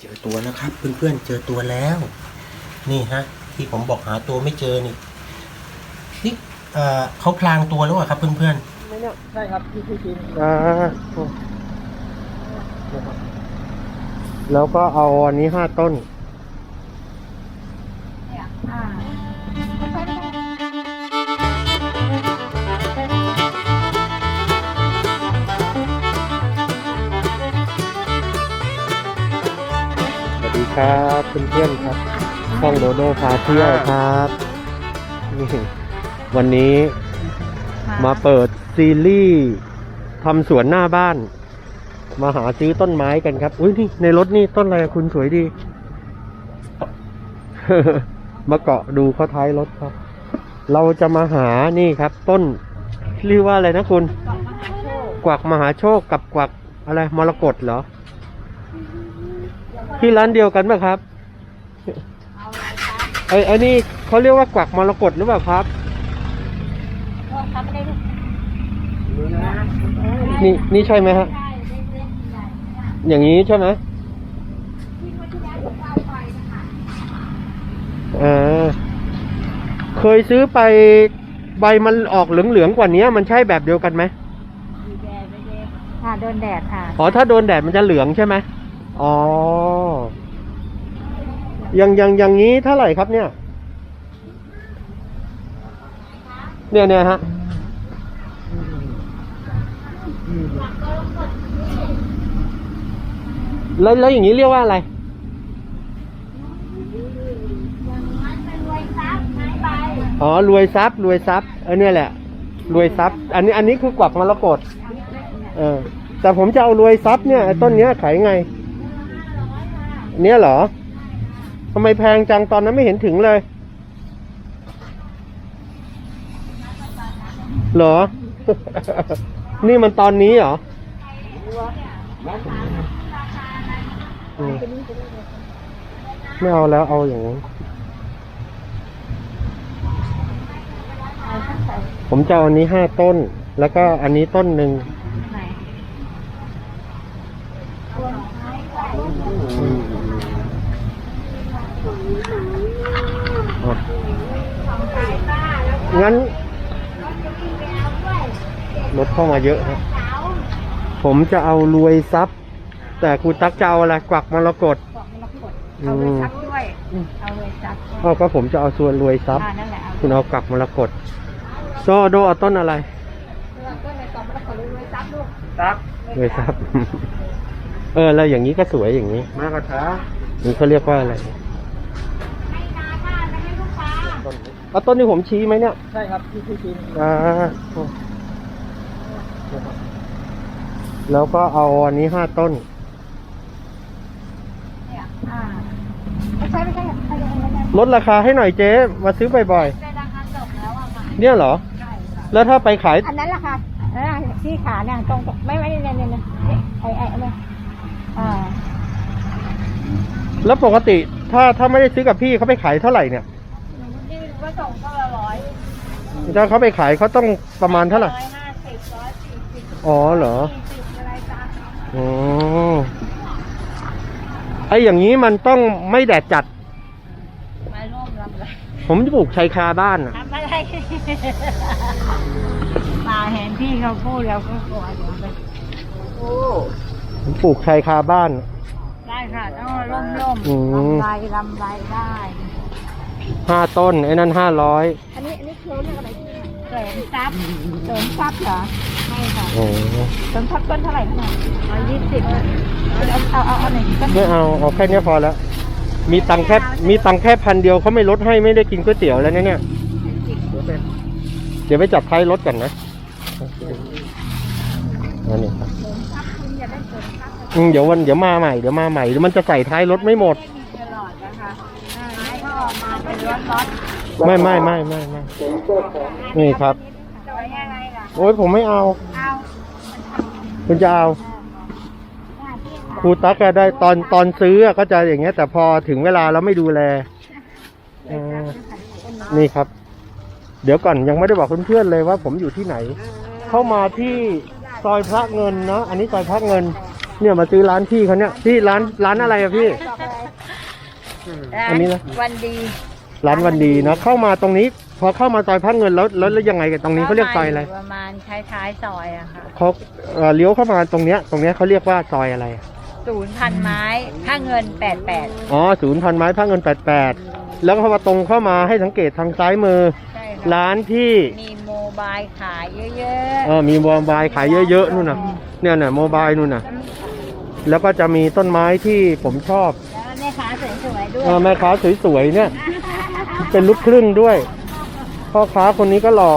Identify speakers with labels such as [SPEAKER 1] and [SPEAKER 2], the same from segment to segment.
[SPEAKER 1] เจอตัวแล้วครับ เพื่อนๆเจอตัวแล้ว นี่ฮะ ที่ผมบอกหาตัวไม่เจอนี่นี่เอ่อเขาพลางตัวแล้วเหรอครับ เพื่อน
[SPEAKER 2] ไม่เนี่ยใช่ครับที่ที่กิน
[SPEAKER 1] ๆอ่าแล้วก็เอาอันนี้ห้าต้น ครับเพื่อนๆครับช่องโดโดพาเที่ยวครับนี่วันนี้มาเปิดซีรีส์ทำสวนหน้าบ้าน มาหาซื้อต้นไม้กันครับ อุ้ยนี่ในรถนี่ต้นอะไรอะคุณสวยดี มาเกาะดูเข้าท้ายรถครับ เราจะมาหานี่ครับ ต้นเรียกว่าอะไรนะคุณ กวักมหาโชคกับกวักอะไรมรกตเหรอ ที่ร้านเดียวกันไหมครับไอ้ไอ้นี่เขาเรียกว่ากวักมรกตหรือเปล่าครับนี่นี่ใช่ไหมฮะอย่างนี้ใช่ไหมเออเคยซื้อไปใบมันออกเหลืองๆกว่านี้มันใช่แบบเดียวกันไหม
[SPEAKER 3] ค่ะโดนแดดค่ะ
[SPEAKER 1] อ๋อถ้าโดนแดดมันจะเหลืองใช่ไหม อ๋ออย่างอย่างอย่างนี้เท่าไหร่ครับเนี่ย เนี่ยเนี่ยฮะแล้วแล้วอย่างนี้เรียกว่าอะไรอ๋อรวยทรัพย์รวยทรัพย์เออเนี่ยแหละ รวยทรัพย์ อันนี้อันนี้คือกวักมรกตเออแต่ผมจะเอารวยทรัพย์เนี่ยต้นเนี้ยขายไง เนี่ยเหรอทำไมแพงจังตอนนั้นไม่เห็นถึงเลย เหรอ นี่มันตอนนี้เหรอไม่เอาแล้วเอาอย่างนี้ผมจะเอาอันนี้ห้าต้น แล้วก็อันนี้ต้นหนึ่ง
[SPEAKER 3] ไหน
[SPEAKER 1] อืมอะ งั้นรถเข้ามาเยอะครับ ผมจะเอารวยทรัพย์แต่ครูตักจะเอาอะไรกวักมรกต
[SPEAKER 3] บอกมรกตเอาเลยซับด้วย เอาเลยซับ
[SPEAKER 1] อ้าวก็ผมจะเอาส่วนรวยทรัพย์
[SPEAKER 3] อ่านั่นแหละเอา
[SPEAKER 1] คุณเอากวักมรกตโซโดเอาต้นอะไร
[SPEAKER 3] ต้นในกล่องมรกตเลยซับลูก
[SPEAKER 2] ครับ
[SPEAKER 1] รวยทรัพย์เออแล้วอย่างนี้ก็สวยอย่างนี้
[SPEAKER 2] มากระถา
[SPEAKER 1] นี่เขาเรียกว่าอะไร เอาต้นที่ผมชี้ไหมเนี่ย
[SPEAKER 2] ใช่ครับที่ที่กิน
[SPEAKER 1] อ่าแล้วก็เอาอันนี้ห้าต้น
[SPEAKER 3] เนี่ยอ่าไม่ใช่ไม่ใช่ใช่ใช่ใช่
[SPEAKER 1] ลดราคาให้หน่อยเจ๊ มาซื้อบ่อย
[SPEAKER 3] ได้ราคาจบแล้วอะค่ะ
[SPEAKER 1] ๆเนี่ยเหรอ
[SPEAKER 3] ใช่ค่ะ
[SPEAKER 1] แล้วถ้าไปขาย
[SPEAKER 3] อันนั้นราคาอันนั้นที่ขาเนี่ยตรงไม่ไม่เนี่ยเนี่ยเนี่ยไอ้ไอ้ไอ้เนี่ยอ่า
[SPEAKER 1] แล้วปกติ ถ้าถ้าไม่ได้ซื้อกับพี่เขาไปขายเท่าไหร่เนี่ย
[SPEAKER 3] ที่ว่าส่งก็ละร้อย
[SPEAKER 1] ถ้าเขาไปขายเขาต้องประมาณเท่าไหร่
[SPEAKER 3] ร้อยห้าสิบร้อยสี่สิบ
[SPEAKER 1] อ๋อเหรอ
[SPEAKER 3] สี่สิบอะไรจ้า
[SPEAKER 1] อ๋อไออย่างนี้มันต้องไม่แดดจัด
[SPEAKER 3] มาร่วมรับเลย
[SPEAKER 1] ผมจะปลูกชายคาบ้านอะ
[SPEAKER 3] ทำอะไรมาเห็นพี่เขาพูดแล้วก็กลัวเดี๋ยวไป
[SPEAKER 1] ผมปลูกชายคาบ้าน
[SPEAKER 3] ได้ค่ะต้องร่มร่ม
[SPEAKER 1] อืม
[SPEAKER 3] ลำไรลำไรได้
[SPEAKER 1] ห้าต้น ไอ้นั่นห้าร้อย
[SPEAKER 3] อันนี้อันนี้เขาเรียกอะไรเสริมทรัพย์เสริมทรัพย์เหรอใช่ค่ะ
[SPEAKER 1] โอ้
[SPEAKER 3] เสริมทรัพย์ต้นเท่าไหร่คะร้อยยี่สิบเอาเอาเอาเอาหนึ่งต้น
[SPEAKER 1] ไม่เอาเอาแค่เนี้ยพอแล้ว มีตังค์แค่ มีตังค์แค่พันเดียวเขาไม่ลดให้ไม่ได้กินก๋วยเตี๋ยวแล้วนะเนี่ย เดี๋ยวไปจับท้ายรถก่อนนะอันนี้ครับ
[SPEAKER 3] เสริมทรัพย์คุณอย่าได้เสริมทรัพย์
[SPEAKER 1] อืมเดี๋ยววันเดี๋ยวมาใหม่เดี๋ยวมาใหม่เดี๋ยวมันจะใส่ท้ายรถไม่หมด
[SPEAKER 3] ไม่มีตลอดนะคะไม้ก็ออกมาเป็นรถรถ
[SPEAKER 1] ไม่ไม่ไม่ไม่ไม่นี่ครับ
[SPEAKER 3] สวยอะไรล่ะ
[SPEAKER 1] โอ้ยผมไม่เอา
[SPEAKER 3] เอา
[SPEAKER 1] คุณจะเอา
[SPEAKER 3] หน้าที่
[SPEAKER 1] ครูตั๊กอะได้ตอนตอนซื้ออะก็จะอย่างเงี้ย แต่พอถึงเวลาเราไม่ดูแลเออนี่ครับ เดี๋ยวก่อนยังไม่ได้บอกเพื่อนๆเลยว่าผมอยู่ที่ไหน เข้ามาที่ซอยพระเงินเนาะอันนี้ซอยพระเงิน เนี่ยมาซื้อร้านพี่เขาเนี่ยพี่ร้านร้านอะไรอะพี่ อันนี้นะ
[SPEAKER 3] วันดี
[SPEAKER 1] ร้านวันดีนะเข้ามาตรงนี้ พอเข้ามาซอยพระเงินแล้วแล้วแล้วยังไงกันตรงนี้เขาเรียกซอยอะไร
[SPEAKER 3] ประมาณท้ายๆซอยอะค่ะ
[SPEAKER 1] เขาเอ่อเลี้ยวเข้ามาตรงเนี้ยตรงเนี้ยเขาเรียกว่าซอยอะไรอะ
[SPEAKER 3] ศูนย์พันไม้ค่าเงินแปดแปด
[SPEAKER 1] อ๋อศูนย์พันไม้พระเงินแปดแปดแล้วก็พอตรงเข้ามาให้สังเกตทางซ้ายมือ
[SPEAKER 3] ใช่ค่ะ
[SPEAKER 1] ร้านที่
[SPEAKER 3] มีโมบายขายเยอะ
[SPEAKER 1] เออมีโมบายขายเยอะๆนู่นน่ะเนี่ยน่ะโมบายนู่นน่ะแล้วก็จะมีต้นไม้ที่ผมชอบ
[SPEAKER 3] ๆ แล้วแม่ค้าสวยๆด้วย
[SPEAKER 1] เออแม่ค้าสวยๆเนี่ย เป็นลูกครึ่งด้วย พ่อค้าคนนี้ก็หล่อ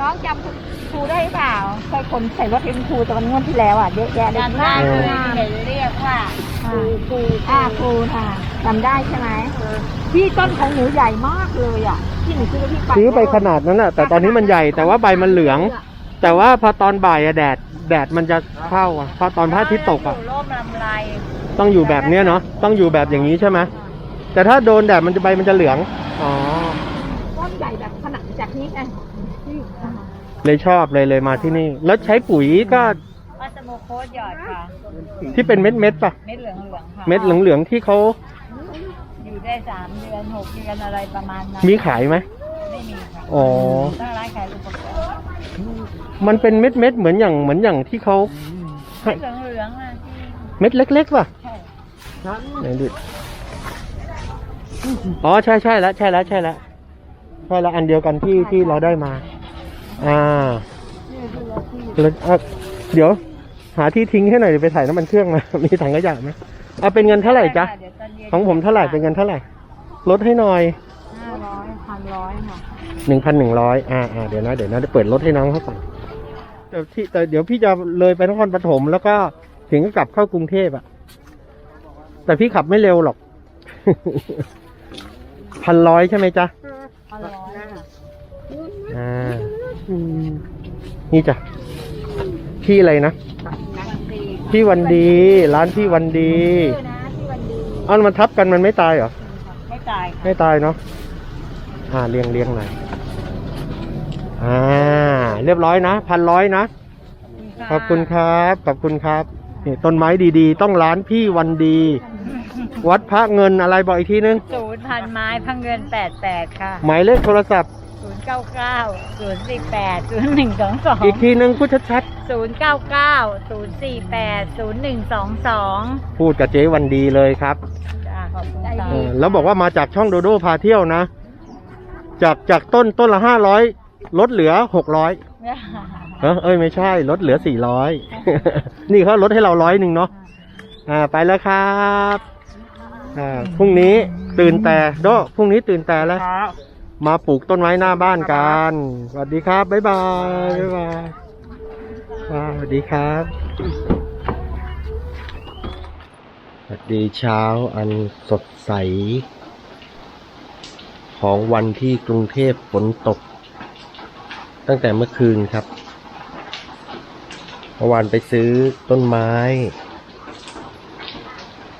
[SPEAKER 3] น้องจำครูได้หรือเปล่าเคยคนใส่รถเป็นครูตอนงวดที่แล้วอะเยอะแยะเลยจำได้เลยเห็นเรียกว่าครูครูอ่าครูค่ะจำได้ใช่ไหมพี่ต้นของหนูใหญ่มากเลยอะที่หนูซื้อพี่ไป
[SPEAKER 1] ซื้อไปขนาดนั้นน่ะ แต่ตอนนี้มันใหญ่แต่ว่าใบมันเหลือง แต่ว่าพอตอนบ่ายอะแดดแดดมันจะเข้าอะพอตอนพระอาทิตย์ตกอะ
[SPEAKER 3] ร่มลำไร
[SPEAKER 1] ต้องอยู่แบบเนี้ยเนาะต้องอยู่แบบอย่างนี้ใช่ไหม แต่ถ้าโดนแดดมันจะใบมันจะเหลือง อ๋อ
[SPEAKER 3] ต้นใหญ่แบบขนาดจากนี้ไง
[SPEAKER 1] เลยชอบเลยเลยมาที่นี่ แล้วใช้ปุ๋ยก็
[SPEAKER 3] วัสโมโคสหยอดค่ะ
[SPEAKER 1] ที่เป็นเม็ดเม็ดๆป่ะ
[SPEAKER 3] เม็ดเหลืองเหลืองๆค่ะ
[SPEAKER 1] เม็ดเหลืองๆที่เขา
[SPEAKER 3] อยู่ได้สามเดือนหกเดือนอะไรประมาณนั้น
[SPEAKER 1] มีขายไหม
[SPEAKER 3] ไม่มีค่ะ
[SPEAKER 1] อ๋อ
[SPEAKER 3] ตั้งร้านขายอุปกรณ์
[SPEAKER 1] มันเป็นเม็ดเม็ดๆเหมือนอย่างเหมือนอย่างที่เขาให้
[SPEAKER 3] เม็ดเหลืองเหลืองๆอะที่
[SPEAKER 1] เม็ดเล็กๆป่ะ
[SPEAKER 3] ใช่
[SPEAKER 1] ไหนดู อ๋อใช่ใช่แล้วใช่แล้วใช่แล้วใช่แล้วอันเดียวกันที่ที่เราได้มา อ่าแล้วอะเดี๋ยว หาที่ทิ้งให้หน่อยเดี๋ยวไปถ่ายน้ำมันเครื่องมา มีถังขยะไหมเอาเป็นเงินเท่าไหร่จ๊ะ
[SPEAKER 3] เดี๋ยวตนย็น
[SPEAKER 1] ของผมเท่าไหร่เป็นเงินเท่าไหร่ลดให้หน่อย
[SPEAKER 3] ห้าร้อยพันร้อยค่ะ
[SPEAKER 1] หนึ่งพันหนึ่งร้อยอ่าอ่าเดี๋ยวนะเดี๋ยวนะเดี๋ยวเปิดรถให้น้องเขาก่อนแต่ที่แต่เดี๋ยวพี่จะเลยไปนครปฐมแล้วก็ถึงก็กลับเข้ากรุงเทพอะแต่พี่ขับไม่เร็วหรอก พันร้อยใช่ไหมจ๊ะ
[SPEAKER 3] พันร้อยค่ะ
[SPEAKER 1] อ่านี่จ้ะพี่อะไรนะ
[SPEAKER 3] วันดี
[SPEAKER 1] พี่วันดี ร้านพี่วันดี
[SPEAKER 3] ชื่อนะที่วันดี
[SPEAKER 1] อ้าวมันทับกันมันไม่ตายเหรอ
[SPEAKER 3] ไม่ตายค่ะ
[SPEAKER 1] ไม่ตายเนาะอ่าเรียงเรียงหน่อยอ่า เรียบร้อยนะพันร้อยนะขอบคุณครับขอบคุณครับนี่ต้นไม้ดีๆ ต้องร้านพี่วันดี วัดพระเงินอะไรบอกอีกทีนึง
[SPEAKER 3] ศูนย์ พันไม้พังเงินแปดแปดค่ะ
[SPEAKER 1] หมายเลขโทรศัพท์
[SPEAKER 3] ศูนย์เก้าเก้าศูนย์สี่แปดศูนย์หนึ่งสองสอง
[SPEAKER 1] อีกทีนึงพูดชัด
[SPEAKER 3] ศูนย์เก้าเก้าศูนย์สี่แปดศูนย์หนึ่งสองสอง
[SPEAKER 1] ๆพูดกับเจ๊วันดีเลยครับ
[SPEAKER 3] จ้าขอบคุณค่ะ
[SPEAKER 1] เออแล้วบอกว่ามาจากช่องโดโดพาเที่ยวนะ จากจากต้นต้นละห้าร้อยลดเหลือหกร้อยเออเอ้ยไม่ใช่ลดเหลือสี่ร้อย นี่เขาลดให้เราร้อยหนึ่งเนาะอ่าไปแล้วครับอ่าพรุ่งนี้ ตื่นแต่โดพรุ่งนี้ตื่นแต่แล้วมาปลูกต้นไม้หน้าบ้านกัน สวัสดีครับ บ๊ายบาย บ๊ายบายว้าวสวัสดีครับ สวัสดีเช้าอันสดใส ของวันที่กรุงเทพฝนตก ตั้งแต่เมื่อคืนครับ เมื่อวานไปซื้อต้นไม้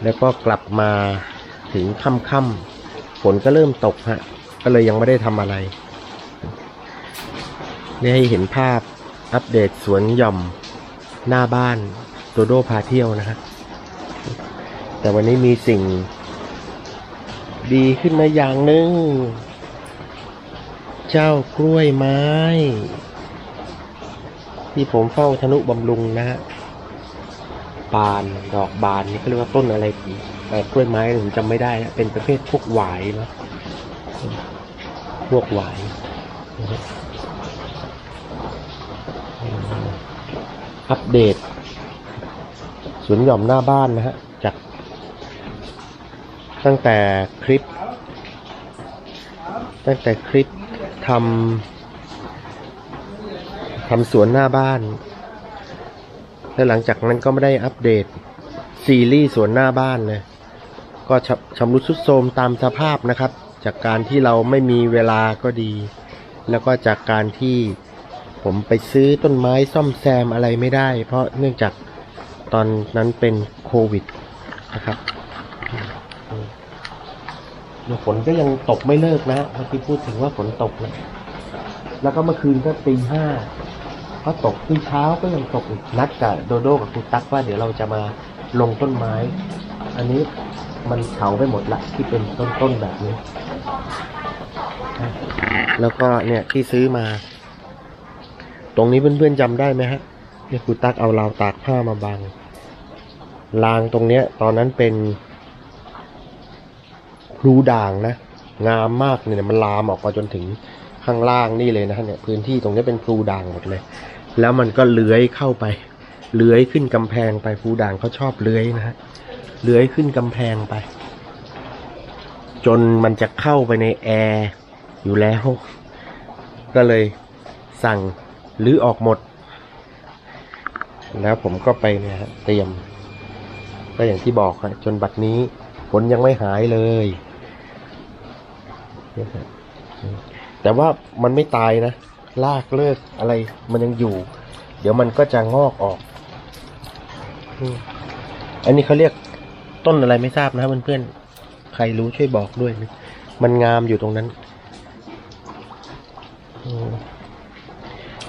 [SPEAKER 1] แล้วก็กลับมา ถึงค่ำๆฝนก็เริ่มตกฮะ ก็เลยยังไม่ได้ทำอะไร นี่ให้เห็นภาพอัปเดตสวนหย่อมหน้าบ้านโดโดพาเที่ยวนะครับแต่วันนี้มีสิ่ง ดีขึ้นมาอย่างหนึ่ง เจ้ากล้วยไม้ ที่ผมเฝ้าธนุบำรุงนะฮะบานดอกบานนี่เขาเรียกว่าต้นอะไรแต่ กล้วยไม้ผมจำไม่ได้นะเป็นประเภทพวกหวายเนาะพวกหวายอัปเดตสวนหย่อมหน้าบ้านนะฮะจาก ตั้งแต่คลิป ตั้งแต่คลิปทำทำสวนหน้าบ้าน แล้วหลังจากนั้นก็ไม่ได้อัปเดตซีรีส์สวนหน้าบ้านเลย ก็ชำชำรุดทรุดโทรมตามสภาพนะครับ จากการที่เราไม่มีเวลาก็ดี แล้วก็จากการที่ผมไปซื้อต้นไม้ซ่อมแซมอะไรไม่ได้ เพราะเนื่องจากตอนนั้นเป็นโควิดนะครับฝนก็ยังตกไม่เลิกนะเมื่อกี้พูดถึงว่าฝนตกนะแล้วก็เมื่อคืนก็ตีห้า
[SPEAKER 4] ก็ตกขึ้นเช้าก็ยังตกอีกนัดกับโดโดกับครูตั๊กว่าเดี๋ยวเราจะมาลงต้นไม้ อันนี้ มันเฉาไปหมดละที่เป็นต้นๆแบบนี้ แล้วก็เนี่ยที่ซื้อมา ตรงนี้เพื่อนๆจำได้ไหมฮะเนี่ยครูตักเอาราวตากผ้ามาบังรางตรงเนี้ย ตอนนั้นเป็นพลูด่างนะงามมากเนี่ยมันลามออกมาจนถึงข้างล่างนี่เลยนะฮะเนี่ยพื้นที่ตรงนี้เป็นพลูด่างหมดเลย แล้วมันก็เลื้อยเข้าไปเลื้อยขึ้นกำแพงไปพลูด่างเขาชอบเลื้อยนะฮะ เลื้อยขึ้นกำแพงไป จนมันจะเข้าไปในแอร์อยู่แล้ว ก็เลยสั่งรื้อออกหมด แล้วผมก็ไปเนี่ยฮะเตรียม ก็อย่างที่บอกฮะจนบัดนี้ฝนยังไม่หายเลยแต่ว่ามันไม่ตายนะลากเลิกอะไรมันยังอยู่ เดี๋ยวมันก็จะงอกออก อันนี้เขาเรียก ต้นอะไรไม่ทราบนะเพื่อนๆ ใครรู้ช่วยบอกด้วยนะมันงามอยู่ตรงนั้นอืม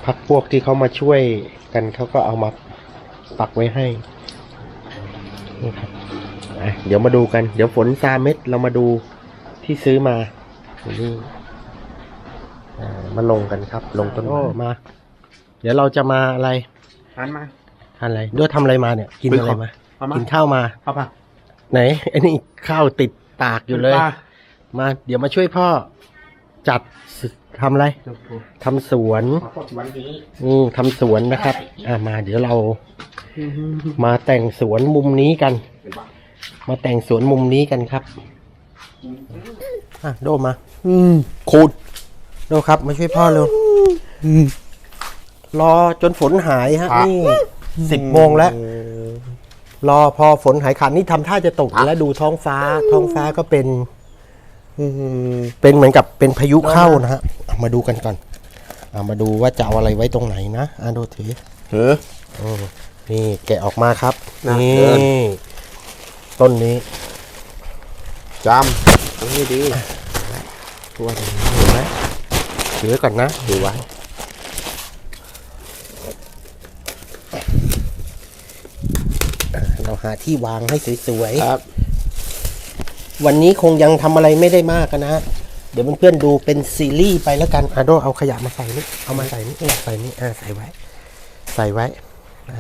[SPEAKER 4] พักพวกที่เขามาช่วยกันเขาก็เอามาปักไว้ให้นี่ครับอะเดี๋ยวมาดูกัน เดี๋ยวฝนซาเม็ดเรามาดูที่ซื้อมานี่อ่ามาลงกันครับ ลงต้นไม้มา เดี๋ยวเราจะมาอะไร
[SPEAKER 2] หันมา
[SPEAKER 4] ทานอะไรด้วยทำอะไรมาเนี่ย กินอะไรมา
[SPEAKER 2] เอามา
[SPEAKER 4] กินข้าวมา
[SPEAKER 2] เอาป่ะ
[SPEAKER 4] ไหนไอ้นี่ข้าวติดปากอยู่เลย มาเดี๋ยวมาช่วยพ่อ จัดสทำอะไรทำสวน
[SPEAKER 2] ขอพดวันนี้
[SPEAKER 4] อืมทำสวนนะครับ อ่ามา เดี๋ยวเรา มาแต่งสวนมุมนี้กัน มาแต่งสวนมุมนี้กันครับอะโดมา
[SPEAKER 2] อืมคูด
[SPEAKER 4] โดครับ มาช่วยพ่อเร็วรอจนฝนหายฮะนี่สิบโมงแล้ว รอพอฝนหายขาดนี่ทำท่าจะตกแล้วดูท้องฟ้า ท้องฟ้าก็เป็นเป็นเหมือนกับเป็นพายุเข้านะฮะเอามาดูกันก่อนเอามาดูว่าจะเอาอะไรไว้ตรงไหนนะอะดูถือ
[SPEAKER 2] เออ
[SPEAKER 4] อืมนี่แกะออกมาครับ
[SPEAKER 2] น่า
[SPEAKER 4] นี่
[SPEAKER 2] เกิน
[SPEAKER 4] ต้นนี้
[SPEAKER 2] จำตรงนี้ดี
[SPEAKER 4] ตัวนี้เห็นไหมถือก่อนนะถือไว้อะ เราหาที่วางให้สวย
[SPEAKER 2] ครับ
[SPEAKER 4] ๆวันนี้คงยังทำอะไรไม่ได้มากอะนะเดี๋ยวเพื่อนๆดูเป็นซีรีส์ไปแล้วกันอะโดเอาขยะมาใส่นี่เอามาใส่นี่เอาใส่นี่อ่าใส่ไว้ ใส่ไว้อ่า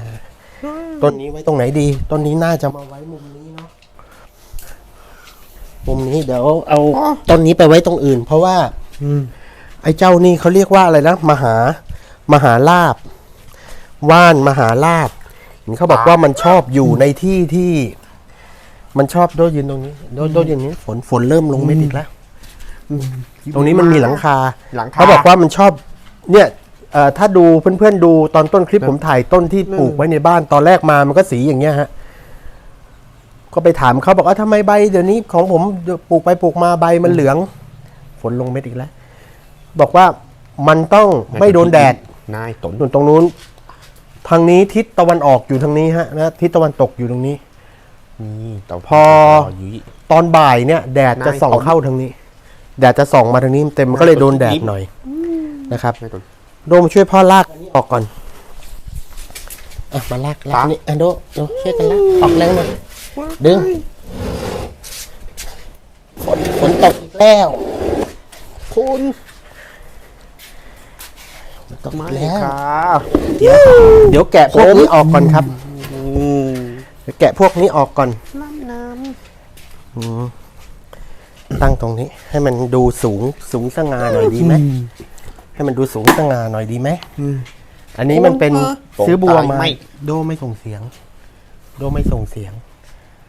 [SPEAKER 4] ต้นนี้ไว้ตรงไหนดี ต้นนี้น่าจะมาไว้มุมนี้เนาะมุมนี้เดี๋ยวเอาต้นนี้ไปไว้ตรงอื่น เพราะว่าไอ้เจ้านี่เขาเรียกว่าอะไรนะมหามหาลาบ ว่านมหาลาบ เห็นเขาบอกว่ามันชอบอยู่ในที่ที่ มันชอบโดดยืนตรงนี้โดดโดดยืนนี้ฝนฝนเริ่มลงไม่ติดแล้วตรงนี้มันมีหลังคา
[SPEAKER 2] หลังคา
[SPEAKER 4] เขาบอกว่ามันชอบ เนี่ยเอ่อถ้าดูเพื่อนๆดูตอนต้นคลิปผมถ่ายต้นที่ปลูกไว้ในบ้านตอนแรกมามันก็สีอย่างเงี้ยฮะก็ไปถามเขาบอกว่าทำไมใบเดี๋ยวนี้ของผมปลูกไปปลูกมาใบมันเหลือง ฝนลงเม็ดอีกแล้ว บอกว่ามันต้องไม่โดนแดด
[SPEAKER 2] นายตน
[SPEAKER 4] ส่วนตรงนู้น ทางนี้ทิศตะวันออกอยู่ทางนี้ฮะนะทิศตะวันตกอยู่ตรงนี้
[SPEAKER 2] นี่เต่า
[SPEAKER 4] พอ
[SPEAKER 2] ยุ้ย
[SPEAKER 4] ตอนบ่ายเนี่ยแดดจะ
[SPEAKER 2] นาย
[SPEAKER 4] ส่อง
[SPEAKER 2] ตน
[SPEAKER 4] เข้าทางนี้ แดดจะส่องมาทางนี้เต็มมันก็เลยโดนแดดหน่อยนะครับ
[SPEAKER 2] นายตน
[SPEAKER 4] โดมช่วยพ่อลากอันนี้ออกก่อนอะมาลากลาก
[SPEAKER 2] ครับ
[SPEAKER 4] นี่อะโดโดช่วยกันลากออกแรงหน่อยดึงฝนฝนตกอีกแล้ว
[SPEAKER 2] คุณ
[SPEAKER 4] ฝนตกอี
[SPEAKER 2] ไม่
[SPEAKER 4] กแล้ว
[SPEAKER 2] ครับ
[SPEAKER 4] เดี๋ยวเดี๋ยวแกะพวกนี้ออกก่อนครับ
[SPEAKER 2] อืม
[SPEAKER 4] เดี๋ยวแกะพวกนี้ออกก่อน
[SPEAKER 2] น้ำน้
[SPEAKER 4] อืมตั้งตรงนี้ ให้มันดูสูงสูงสง่าหน่อยดีไหมให้มันดูสูงสง่าหน่อยดีไหมอันนี้มันเป็นซื้อบัวมา
[SPEAKER 2] ไม่
[SPEAKER 4] โดไม่ส่งเสียง โดไม่ส่งเสียง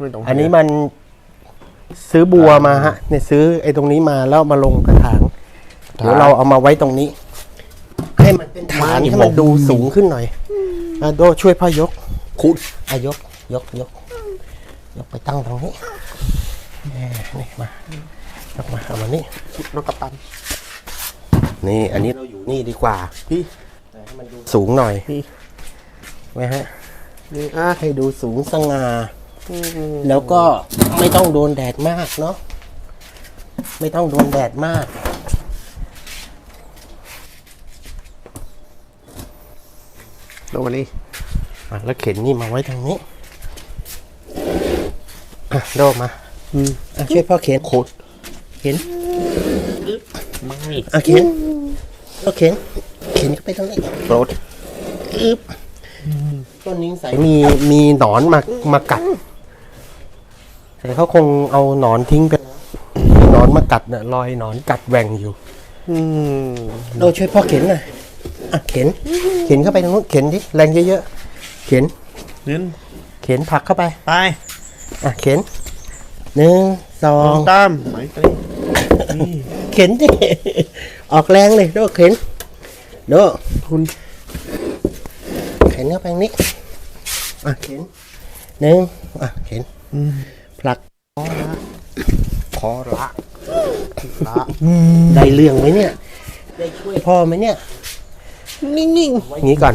[SPEAKER 2] ไม่ต้อง
[SPEAKER 4] อันนี้มันซื้อบัวมาฮะเนี่ยซื้อไอ้ตรงนี้มาแล้วมาลงกระถางเดี๋ยวเราเอามาไว้ตรงนี้ให้ มันเป็นฐานให้มันดูสูงขึ้นหน่อยอะโดช่วยพ่อยก
[SPEAKER 2] คุณ
[SPEAKER 4] อายก ยกยก ยกไปตั้งตรงนี้แหม่นี่มายกมาเอามานี่
[SPEAKER 2] น้องกัปตัน
[SPEAKER 4] นี่ อันนี้เราอยู่นี่ดีกว่า
[SPEAKER 2] พี่
[SPEAKER 4] ให้มันดูสูงหน่อย
[SPEAKER 2] พี่
[SPEAKER 4] ไหมฮะ
[SPEAKER 2] นี่อะ
[SPEAKER 4] ให้ดูสูงสง่าแล้วก็ไม่ต้องโดนแดดมากเนาะไม่ต้องโดนแดดมาก
[SPEAKER 2] โดนนี่
[SPEAKER 4] อะแล้วเข็นนี่มาไว้ทางนี้อะโดมา
[SPEAKER 2] อืม
[SPEAKER 4] อะช่วยพ่อเข็น
[SPEAKER 2] โคตร
[SPEAKER 4] เข็น
[SPEAKER 2] ไม่
[SPEAKER 4] อะเข็นพ่อเข็นเข็นเข้าไปตรงนี้
[SPEAKER 2] โกรธ
[SPEAKER 4] อึ๊บต้นนี้ใส่มีมีหนอนมามากัดแต่เขาคงเอาหนอนทิ้งไปแล้วมีหนอนมากัดน่ะรอยหนอนกัดแหว่งอยู่
[SPEAKER 2] อืม
[SPEAKER 4] โดช่วยพ่อเข็นหน่อย อะเข็น เข็นเข้าไปตรงนู้นเข็นดิแรงเยอะๆ เข็น
[SPEAKER 2] นี่
[SPEAKER 4] เข็นผลักเข้าไป
[SPEAKER 2] ไป
[SPEAKER 4] อะเข็นหนึ่งสอ
[SPEAKER 2] ลองงตามไหมไป
[SPEAKER 4] เข็นดิ ออกแรงเลยโดเข็นโด
[SPEAKER 2] คุณ
[SPEAKER 4] เข็นเข้าไปนี้อะเข็นหนึ่งอะเข็น
[SPEAKER 2] อืม
[SPEAKER 4] ผลัก
[SPEAKER 2] ขอละละ
[SPEAKER 4] ได้เรื่องไหมเนี่ย ได้ช่วยพ่อไหมเนี่ย
[SPEAKER 2] นิ่ง
[SPEAKER 4] ไว้อย่างนี้ก่อน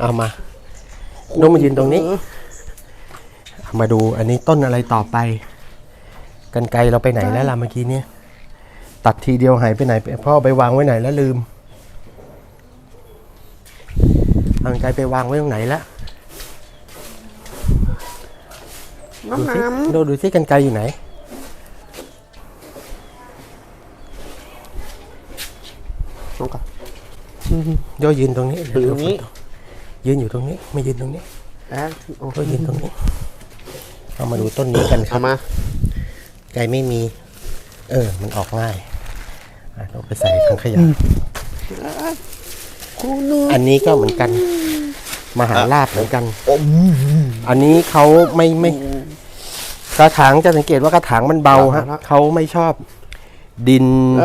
[SPEAKER 4] เอามาโน้มมายืนตรงนี้เอามาดูอันนี้ต้นอะไรต่อไป กันไกลเราไปไหนแล้วล่ะเมื่อกี้เนี่ย ตัดทีเดียวหายไปไหน พ่อไปวางไว้ไหนแล้วลืมเอากันไกลไปวางไว้ตรงไหนแล้ว
[SPEAKER 2] น้ำ
[SPEAKER 4] ดูสิ
[SPEAKER 2] น้ำ
[SPEAKER 4] ดูดูสิกันไกลอยู่ไหน
[SPEAKER 2] น้องกับ
[SPEAKER 4] โยยืนตรงนี้
[SPEAKER 2] อยู่ตรงนี้
[SPEAKER 4] ยืนอยู่ตรงนี้ ไม่ยืนตรงนี้
[SPEAKER 2] แอนโอ้
[SPEAKER 4] ยยืนตรงนี้เอามาดูต้นนี้กันครับ
[SPEAKER 2] มา
[SPEAKER 4] ไกลไม่มี เออ มันออกง่ายอะเราไปใส่ถังขยะอันนี้ก็เหมือนกัน มหาลาบเหมือนกัน
[SPEAKER 2] อั
[SPEAKER 4] นนี้เขาไม่ไม่กระถางจะสังเกตว่ากระถางมันเบาฮะเขาไม่ชอบดิน
[SPEAKER 2] เ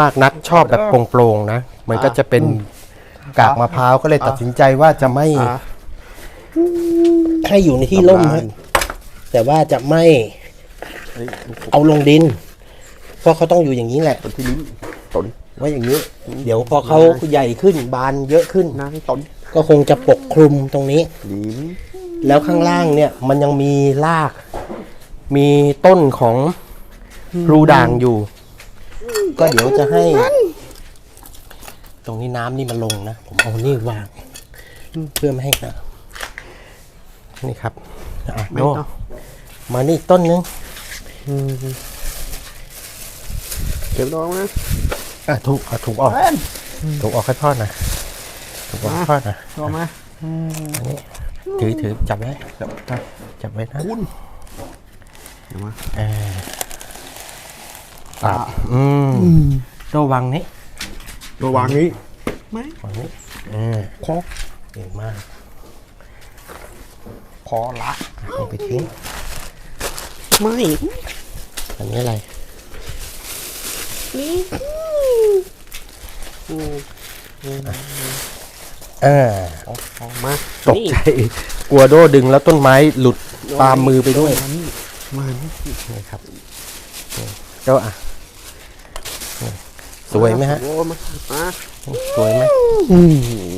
[SPEAKER 2] มา
[SPEAKER 4] กนักชอบแบบโปร่งๆนะมันก็จะเป็นกากมะพร้าวก็เลยตัดสินใจว่าจะไม่
[SPEAKER 2] อะ
[SPEAKER 4] ให้อยู่ในที่ร่ม
[SPEAKER 2] ทำลา
[SPEAKER 4] ฮะ
[SPEAKER 2] ย
[SPEAKER 4] แต่ว่าจะไม่
[SPEAKER 2] เฮ้ย
[SPEAKER 4] เอาลงดิน เพราะเขาต้องอยู่อย่างนี้แหละ
[SPEAKER 2] ต้นที่ลิ้นต้น
[SPEAKER 4] ไว่าอย่างนี้ เดี๋ยวพอเขาใหญ่ขึ้นบานเยอะขึ้น
[SPEAKER 2] น้ำต้น
[SPEAKER 4] ก็คงจะปกคลุมตรงนี้
[SPEAKER 2] ลิ้น
[SPEAKER 4] แล้วข้างล่างเนี่ย มันยังมีราก มีต้นของพลูด่างอยู่ ก็เดี๋ยวจะให้ ตรงนี้น้ำนี่มันลงนะ ผมเอานี่วาง เพื่อไม่ให้นะนี่ครับอะ
[SPEAKER 2] ไม่
[SPEAKER 4] โน่
[SPEAKER 2] ต้อง
[SPEAKER 4] มานี่อีกต้นนึง
[SPEAKER 2] อืมเก็บดอกนะ
[SPEAKER 4] อะถูกอะถูกออก ถูกออกให้พ่อหน่อยถูกออกให้พ่อหน่อย
[SPEAKER 2] ดอกมา
[SPEAKER 4] อันนี้ถือถือจับไว้จับจับจับไว้นะ
[SPEAKER 2] คุณเดี๋ยวมา
[SPEAKER 4] เออปรับ อืมระวังนี้
[SPEAKER 2] ระวังนี้ไหม
[SPEAKER 4] วางนี้เออ
[SPEAKER 2] ขอ
[SPEAKER 4] เก่งมาก
[SPEAKER 2] ขอละ
[SPEAKER 4] เอาไปทิ้ง
[SPEAKER 2] ไม่
[SPEAKER 4] อันนี้อะไรเออ
[SPEAKER 2] ออกออกมา
[SPEAKER 4] ตกใจกลัวโดดึงแล้วต้นไม้หลุดตามมือไปด้วย
[SPEAKER 2] มันมัน
[SPEAKER 4] นี่ครับนี่เจ้าอะนี่ สวยไหมฮะ
[SPEAKER 2] โอ้มามา
[SPEAKER 4] สวยไหม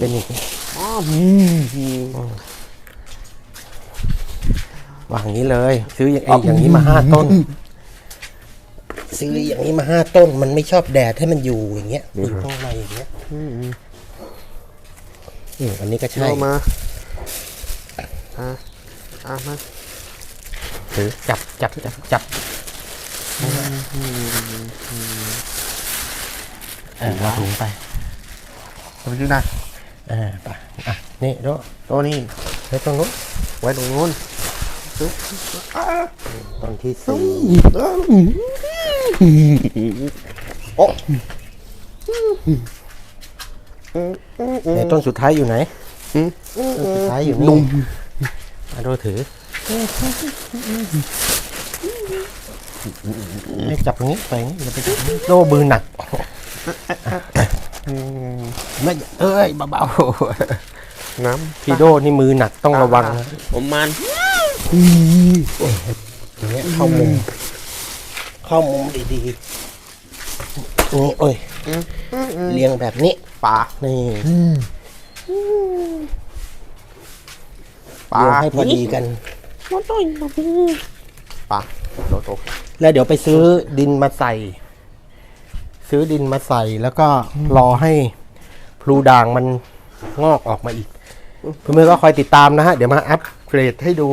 [SPEAKER 4] เป็นอย่างนี้
[SPEAKER 2] อ๋อ
[SPEAKER 4] วางอย่างนี้เลย ซื้ออย่างไอ้อย่างนี้มาห้าต้น ซื้ออย่างนี้มาห้าต้น มันไม่ชอบแดดให้มันอยู่อย่างเงี้ยอยู่ข้างในอย่างเงี้ย
[SPEAKER 2] อืม
[SPEAKER 4] อืมอันนี้ก็ใช่
[SPEAKER 2] เอามาอะอะมา
[SPEAKER 4] ถือจับจับจับจับ เออเอาถุงไป
[SPEAKER 2] เอาไปดูนะ
[SPEAKER 4] เออไปอะนี่โด
[SPEAKER 2] ตัวนี้
[SPEAKER 4] ไว้ตรงนู้น
[SPEAKER 2] ไว้ตรงนู้น
[SPEAKER 4] ตอนที่สี่
[SPEAKER 2] โอ้
[SPEAKER 4] ไหนต้นสุดท้ายอยู่ไหน
[SPEAKER 2] อืม
[SPEAKER 4] ต้นสุดท้ายอยู่นี่อะโดถือให้จับอย่างนี้ไปอย่างนี้อย่าไปจับอย่างนี้โดมือหนัก
[SPEAKER 2] อืม
[SPEAKER 4] ไม่เอ้ยเบา
[SPEAKER 2] น้
[SPEAKER 4] ๆพี่โดนี่มือหนักต้องระวังนะำ
[SPEAKER 2] ผมมัน
[SPEAKER 4] อย่างเงี้ยเข้ามุม เข้ามุมดีๆนี่โอ้ยเรียงแบบนี้
[SPEAKER 2] ป่า
[SPEAKER 4] นี่
[SPEAKER 2] ป่า
[SPEAKER 4] เรียงให้พอดีกัน
[SPEAKER 2] ป่าโตโต
[SPEAKER 4] แล้วเดี๋ยวไปซื้อดินมาใส่ ซื้อดินมาใส่แล้วก็รอให้พลูด่างมันงอกออกมาอีก เพื่อนๆก็คอยติดตามนะฮะ เดี๋ยวมาอัปเกรดให้ดู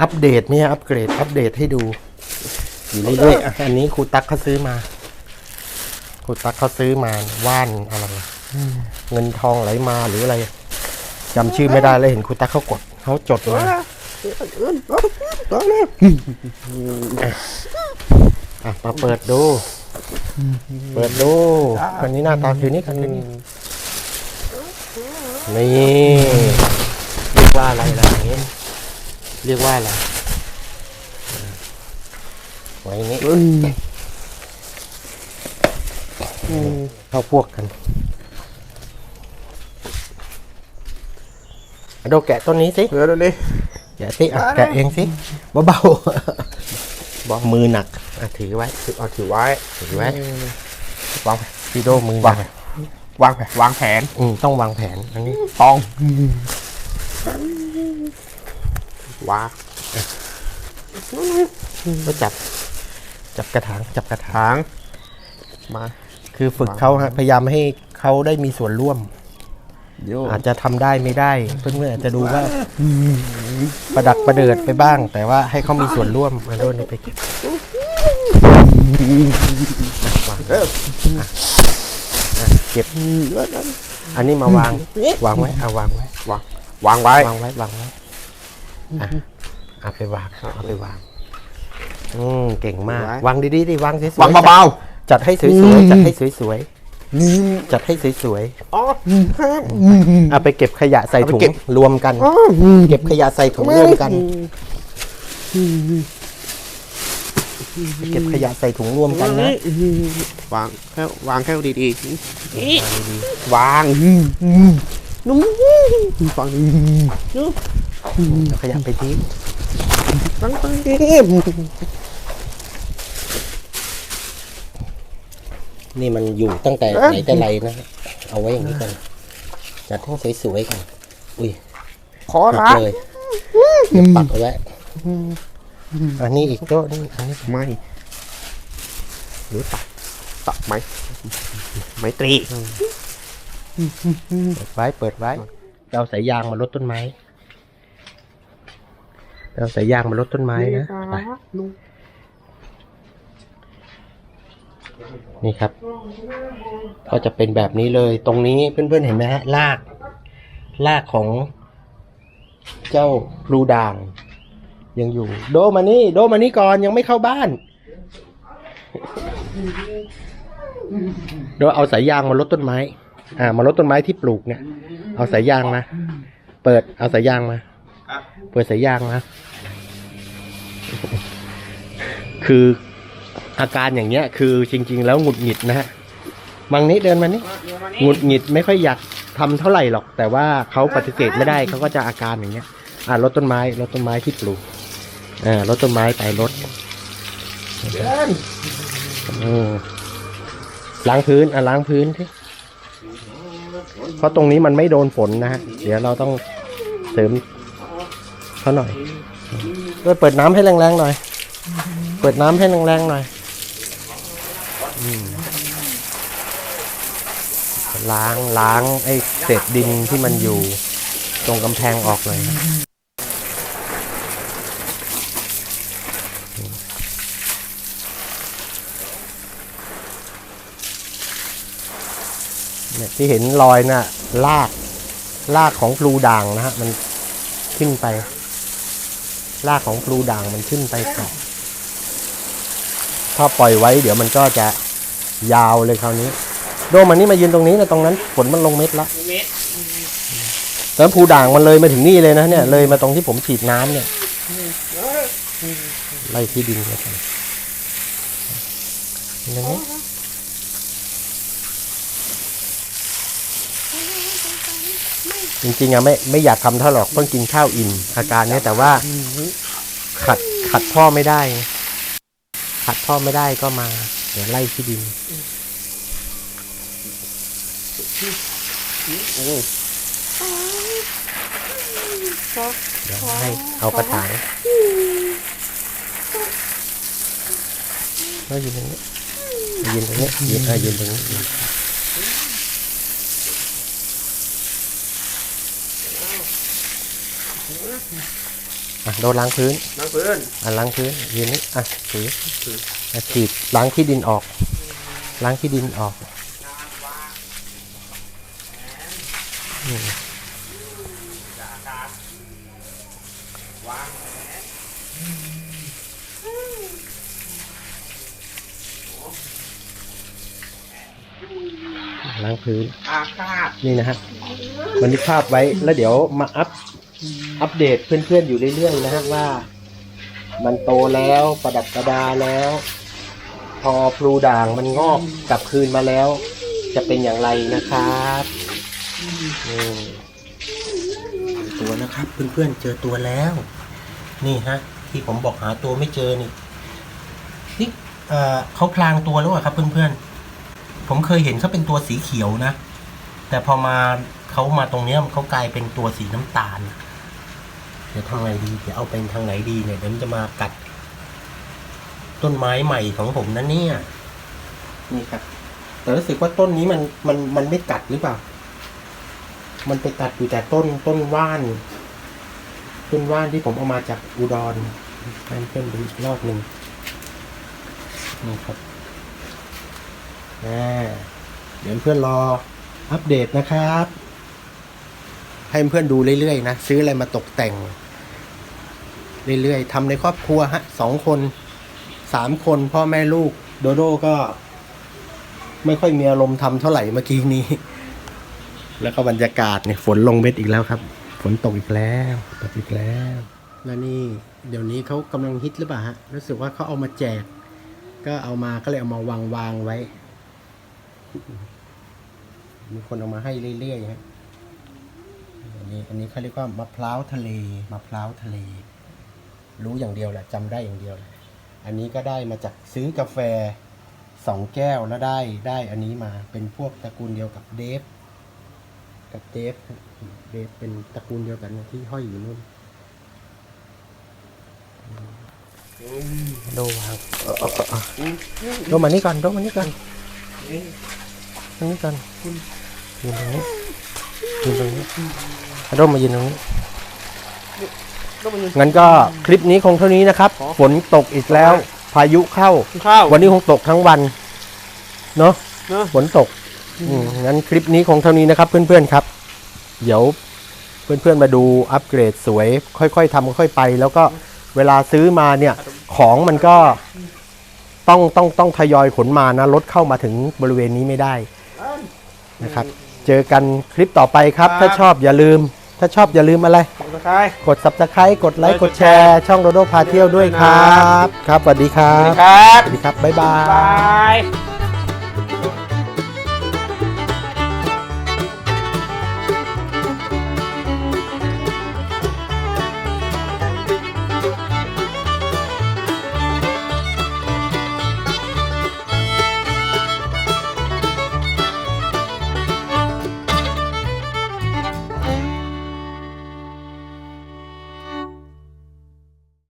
[SPEAKER 4] อัปเดตไม่ใช่อัปเกรด อัปเดตให้ดู อยู่เรื่อยๆอะอันนี้ครูตั๊กเขาซื้อมาครูตั๊กเขาซื้อมาว่านอะไรเงินทองไหลมาหรืออะไรจำชื่อไม่ได้เลยเห็นครูตั๊กเขากดเขาจดมาอะมาเปิดดู เปิดดูคนนี้หน้าตาคือนี่คนนี้นี่เรียกว่าอะไรล่ะอย่างนี้เรียกว่าอะไรไว้นี้เข้าพวกกันอะโดแกะต้นนี้สิ
[SPEAKER 2] เดี๋ยวดูดิ
[SPEAKER 4] แกะสิอะแกะเองสิเบาๆบอกมือหนัก อะถือไว้
[SPEAKER 2] เอาถือไว้
[SPEAKER 4] ถือไว้
[SPEAKER 2] วาง
[SPEAKER 4] พี่โดมือห
[SPEAKER 2] วา
[SPEAKER 4] นั
[SPEAKER 2] ง
[SPEAKER 4] ก
[SPEAKER 2] วางแผนวางแผน
[SPEAKER 4] อืมต้องวางแผนอันนี้
[SPEAKER 2] ตองวาง
[SPEAKER 4] ก็จับ จับกระถางจับกระถาง
[SPEAKER 2] ทางมา
[SPEAKER 4] คือฝึกเขาฮะพยายามให้เขาได้มีส่วนร่วม
[SPEAKER 2] โย
[SPEAKER 4] อาจจะทำได้ไม่ได้ เพื่อนๆอาจจะดูว่าประดักประเดิดไปบ้าง แต่ว่าให้เขามีส่วนร่วมมาโดนไปเก็บ วาง
[SPEAKER 2] เออ
[SPEAKER 4] อะเก็บอันนี้มาวาง วางไว้เอาวางไว้
[SPEAKER 2] วางวางไว้
[SPEAKER 4] วางไว้วางไว้อะเอาไปวางเอาไปวาง อืมเก่งมาก วางดีๆดิวางสวยๆ
[SPEAKER 2] วางเบา
[SPEAKER 4] จัดให้สวยๆจัดให้สวยๆจัดให้สวย
[SPEAKER 2] ๆอ๋อ
[SPEAKER 4] ๆเอาไปเก็บขยะใส่ถุง
[SPEAKER 2] เอาไปเก็บ
[SPEAKER 4] รวมกัน เก็บขยะใส่ถุงรวมกันไป เก็บขยะใส่ถุงรวมกันนะ
[SPEAKER 2] วางแค่วางแค่ดีๆวางนุ่มวาง
[SPEAKER 4] เอาขยะไปทิ้ง
[SPEAKER 2] ตั้งไป
[SPEAKER 4] นี่มันอยู่ตั้งแต่ไหนแต่ไรนะ เอาไว้อย่างนี้ก่อนจัดให้สวยๆก่อนอุ้ย
[SPEAKER 2] ขอ
[SPEAKER 4] หั
[SPEAKER 2] ละ
[SPEAKER 4] กเลยเก็บปักเอาไว้ อันนี้อีกโต๊ะนี่อันนี้
[SPEAKER 2] ไม่หรือตัดตัดไหมไม่ตรี
[SPEAKER 4] เปิดไว้เปิดไว้ เราสายยางมาลดต้นไม้ เราสายยางมาลดต้นไม้นะไปนี่ครับ ก็จะเป็นแบบนี้เลย ตรงนี้เพื่อนๆเห็นไหมฮะรากรากของเจ้าพลูด่าง ยังอยู่ โดมานี่ โดมานี่ก่อนยังไม่เข้าบ้าน โดเอาสายยางมาลดต้นไม้ อ่า มาลดต้นไม้ที่ปลูกเนี่ย เอาสายยางมา เปิดเอาสายยางมาเปิดสายยางมาคืออาการอย่างเงี้ย คือจริง ๆ แล้วหงุดหงิดนะฮะมังนี้เดินมานี่หงุดหงิดไม่ค่อยอยากทำเท่าไหร่หรอก แต่ว่าเขาปฏิเสธไม่ได้เขาก็จะอาการอย่างเงี้ย อ่าลดต้นไม้ลดต้นไม้ที่ปลูก อ่าลดต้นไม้ไปลดอืมล้างพื้นอะล้างพื้นที่เพราะตรงนี้มันไม่โดนฝนนะฮะ เดี๋ยวเราต้องเสริมเขาหน่อยเออเปิดน้ำให้แรงๆหน่อย เปิดน้ำให้แรงๆหน่อยอืมล้างล้างไอ้เศษดินที่มันอยู่ ตรงกำแพงออกเลยนะเนี่ย ที่เห็นรอยน่ะลากลากของพลูด่างนะฮะมันขึ้นไป ลากของพลูด่างมันขึ้นไปก่อนถ้าปล่อยไว้ เดี๋ยวมันก็จะยาวเลยคราวนี้ โดมันนี่มายืนตรงนี้นะตรงนั้นฝนมันลงเม็ดละแล้วพลูด่างมันเลยมาถึงนี่เลยนะเนี่ยเลยมาตรงที่ผมฉีดน้ำเนี่ยไล่ที่ดินกันอย่างนี้ จริงๆอะไม่ไม่อยากทำเท่าหรอกเพิ่งกินข้าวอิ่มอาการเนี้ยแต่ว่าขัดขัดพ่อไม่ได้ ขัดพ่อไม่ได้ก็มา เดี๋ยวไล่ที่ดินเดี๋ยวให้เอากระถางก็ยืนตรงนี้ยืนตรงนี้ยืนยืนตรงนี้ อะโดนล้างพื้น
[SPEAKER 2] น้ำเพื่อน
[SPEAKER 4] อะล้างพื้นยืนนี้อะถืออะฉีดล้างขี้ดินออก ล้างขี้ดินออกอืมล้างพื้น
[SPEAKER 2] อาคาด
[SPEAKER 4] นี่นะฮะบันทึกภาพไว้แล้วเดี๋ยวมาอัพ อัปเดตเพื่อนๆอยู่เรื่อยๆนะฮะว่า มันโตแล้วประดับประดาแล้ว พอพลูด่างมันงอกกลับคืนมาแล้ว จะเป็นอย่างไรนะครับนี่ตัวนะครับเพื่อนๆเจอตัวแล้ว นี่ฮะ ที่ผมบอกหาตัวไม่เจอนี่นี่เอ่อเขาพลางตัวแล้วเหรอครับเพื่อนๆ ผมเคยเห็นเขาเป็นตัวสีเขียวนะ แต่พอมาเขามาตรงเนี้ยเขากลายเป็นตัวสีน้ำตาล เดี๋ยวทำไงดีเดี๋ยวเอาเป็นทางไหนดีเนี่ยเดี๋ยวมันจะมากัด ต้นไม้ใหม่ของผมนะเนี่ยนี่ครับ แต่รู้สึกว่าต้นนี้มันมันมันไม่กัดหรือเปล่า มันไปกัดอยู่แต่ต้นต้นว่าน ต้นว่านที่ผมเอามาจากอุดรให้เพื่อนดูอีกรอบหนึ่งนี่ครับอ่เดี๋ยวเพื่อนรออัปเดตนะครับ ให้เพื่อนดูเรื่อยๆนะ ซื้ออะไรมาตกแต่ง เรื่อยๆทำในครอบครัวฮะสองคนสามคนพ่อแม่ลูกโดโดก็ ไม่ค่อยมีอารมณ์ทำเท่าไหร่เมื่อกี้นี้ แล้วก็บรรยากาศเนี่ยฝนลงเม็ดอีกแล้วครับ ฝนตกอีกแล้วตกอีกแล้ว แล้วนี่เดี๋ยวนี้เขากำลังฮิตหรือเปล่าฮะรู้สึกว่าเขาเอามาแจก ก็เอามาก็เลยเอามาวางวางไว้ มีคนเอามาให้เรื่อยๆฮะอันนี้อันนี้เขาเรียกว่ามะพร้าวทะเลมะพร้าวทะเล รู้อย่างเดียวแหละจำได้อย่างเดียวแหละอันนี้ก็ได้มาจากซื้อกาแฟสองแก้วแล้วได้ได้อันนี้มาเป็นพวกตระกูลเดียวกับเดฟกับเดฟเดฟเป็นตระกูลเดียวกันที่ห้อยอยู่นู่นโดวางโดมานี่ก่อนโดมานี่ก่อนมานี่ก่อนยืนตรงนี้ยืนตรงนี้โดมายืนตรงนี้ งั้นก็คลิปนี้คงเท่านี้นะครับ ฝนตกอีกแล้ว พายุเข้า
[SPEAKER 2] ข้าว
[SPEAKER 4] วันนี้คงตกทั้งวัน เนาะ
[SPEAKER 2] เนอะ
[SPEAKER 4] ฝนตกอืมงั้นคลิปนี้คงเท่านี้นะครับ เพื่อนๆครับ เดี๋ยวเพื่อนๆมาดูอัปเกรดสวย ค่อยๆทำค่อยๆไป แล้วก็เวลาซื้อมาเนี่ย ของมันก็ต้องต้องต้องทยอยขนมานะรถเข้ามาถึงบริเวณนี้ไม่ได้นะครับ เจอกันคลิปต่อไปครับ ถ้าชอบอย่าลืม ถ้าชอบอย่าลืมอะไร
[SPEAKER 2] ผมจะคาย
[SPEAKER 4] กด subscribe กดไลค์ กดแชร์ ช่องโดโดพาเที่ยวด้วยครับ ครับสวัสดีค
[SPEAKER 2] ส
[SPEAKER 4] รั
[SPEAKER 2] วัส
[SPEAKER 4] บ
[SPEAKER 2] ดีครับ
[SPEAKER 4] สวัสดีครับ บ๊ายบา
[SPEAKER 2] บาย ย